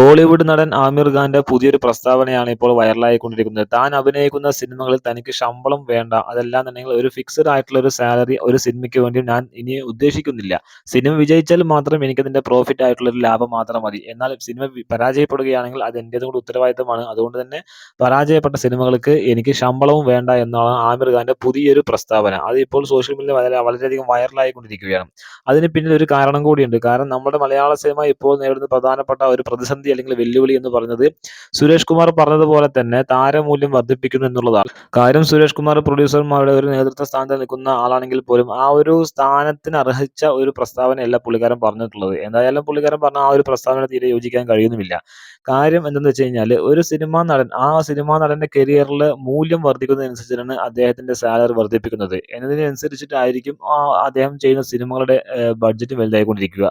ബോളിവുഡ് നടൻ ആമിർ ഖാന്റെ പുതിയൊരു പ്രസ്താവനയാണ് ഇപ്പോൾ വൈറലായിക്കൊണ്ടിരിക്കുന്നത്. താൻ അഭിനയിക്കുന്ന സിനിമകളിൽ തനിക്ക് ശമ്പളം വേണ്ട, അതല്ലാന്നുണ്ടെങ്കിൽ ഒരു ഫിക്സഡ് ആയിട്ടുള്ള ഒരു സാലറി ഒരു സിനിമയ്ക്ക് വേണ്ടി ഞാൻ ഇനി ഉദ്ദേശിക്കുന്നില്ല. സിനിമ വിജയിച്ചാൽ മാത്രം എനിക്ക് അതിന്റെ പ്രോഫിറ്റ് ആയിട്ടുള്ള ഒരു ലാഭം മാത്രം മതി. എന്നാൽ സിനിമ പരാജയപ്പെടുകയാണെങ്കിൽ അത് എന്റേതും കൂടി ഉത്തരവാദിത്തമാണ്. അതുകൊണ്ട് തന്നെ പരാജയപ്പെട്ട സിനിമകൾക്ക് എനിക്ക് ശമ്പളവും വേണ്ട എന്നാണ് ആമിർ ഖാന്റെ പുതിയൊരു പ്രസ്താവന. അത് ഇപ്പോൾ സോഷ്യൽ മീഡിയയിൽ വളരെ വളരെയധികം വൈറലായിക്കൊണ്ടിരിക്കുകയാണ്. അതിന് പിന്നിൽ ഒരു കാരണം കൂടിയുണ്ട്. കാരണം നമ്മുടെ മലയാള സിനിമ ഇപ്പോൾ നേരിടുന്ന പ്രധാനപ്പെട്ട ഒരു പ്രതിസന്ധി അല്ലെങ്കിൽ വെല്ലുവിളി എന്ന് പറഞ്ഞത് സുരേഷ് കുമാർ പറഞ്ഞതുപോലെ തന്നെ താരമൂല്യം വർദ്ധിപ്പിക്കുന്നു എന്നുള്ളതാണ്. കാര്യം സുരേഷ് കുമാർ പ്രൊഡ്യൂസർമാരുടെ ഒരു നേതൃത്വ സ്ഥാനത്ത് നിൽക്കുന്ന ആളാണെങ്കിൽ പോലും ആ ഒരു സ്ഥാനത്തിന് അർഹിച്ച ഒരു പ്രസ്താവനയല്ല പുള്ളിക്കാരൻ പറഞ്ഞിട്ടുള്ളത്. എന്തായാലും പുള്ളിക്കാരൻ പറഞ്ഞ ആ ഒരു പ്രസ്താവന തീരെ യോജിക്കാൻ കഴിയുന്നുമില്ല. കാര്യം എന്തെന്ന് വെച്ച് കഴിഞ്ഞാൽ ഒരു സിനിമാ നടൻ ആ സിനിമാ നടന്റെ കരിയറിൽ മൂല്യം വർദ്ധിക്കുന്നതിനനുസരിച്ചാണ് അദ്ദേഹത്തിന്റെ സാലറി വർദ്ധിപ്പിക്കുന്നത്. എന്നതിനനുസരിച്ചിട്ടായിരിക്കും അദ്ദേഹം ചെയ്യുന്ന സിനിമകളുടെ ബഡ്ജറ്റ് വലുതായിക്കൊണ്ടിരിക്കുക.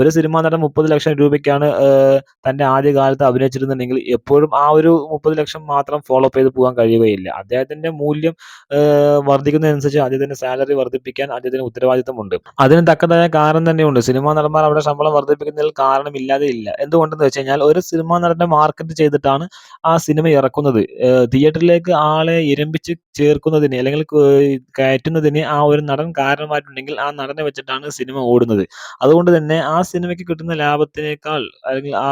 ഒരു സിനിമാ നടൻ മുപ്പത് ലക്ഷം രൂപയ്ക്കാണ് തന്റെ ആദ്യ കാലത്ത് അഭിനയിച്ചിരുന്നുണ്ടെങ്കിൽ എപ്പോഴും ആ ഒരു മുപ്പത് ലക്ഷം മാത്രം ഫോളോ അപ്പ് ചെയ്ത് പോകാൻ കഴിയുകയില്ല. അദ്ദേഹത്തിന്റെ മൂല്യം വർദ്ധിക്കുന്നതനുസരിച്ച് അദ്ദേഹത്തിന്റെ സാലറി വർദ്ധിപ്പിക്കാൻ അദ്ദേഹത്തിന് ഉത്തരവാദിത്തമുണ്ട്. അതിന് തക്കതായ കാരണം തന്നെയുണ്ട്. സിനിമാ നടന്മാർ അവരുടെ ശമ്പളം വർദ്ധിപ്പിക്കുന്നതിൽ കാരണമില്ലാതെ ഇല്ല. എന്തുകൊണ്ടെന്ന് വെച്ച് കഴിഞ്ഞാൽ ഒരു സിനിമാ നടനെ മാർക്കറ്റ് ചെയ്തിട്ടാണ് ആ സിനിമ ഇറക്കുന്നത്. തിയേറ്ററിലേക്ക് ആളെ ഇരമ്പിച്ച് ചേർക്കുന്നതിന് അല്ലെങ്കിൽ കയറ്റുന്നതിന് ആ ഒരു നടൻ കാരണമായിട്ടുണ്ടെങ്കിൽ ആ നടനെ വെച്ചിട്ടാണ് സിനിമ ഓടുന്നത്. അതുകൊണ്ട് തന്നെ ആ സിനിമയ്ക്ക് കിട്ടുന്ന ലാഭത്തിനേക്കാൾ അല്ലെങ്കിൽ ആ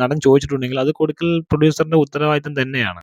നടൻ ചോദിച്ചിട്ടുണ്ടെങ്കിൽ അത് കൊടുക്കൽ പ്രൊഡ്യൂസറിന്റെ ഉത്തരവാദിത്തം തന്നെയാണ്.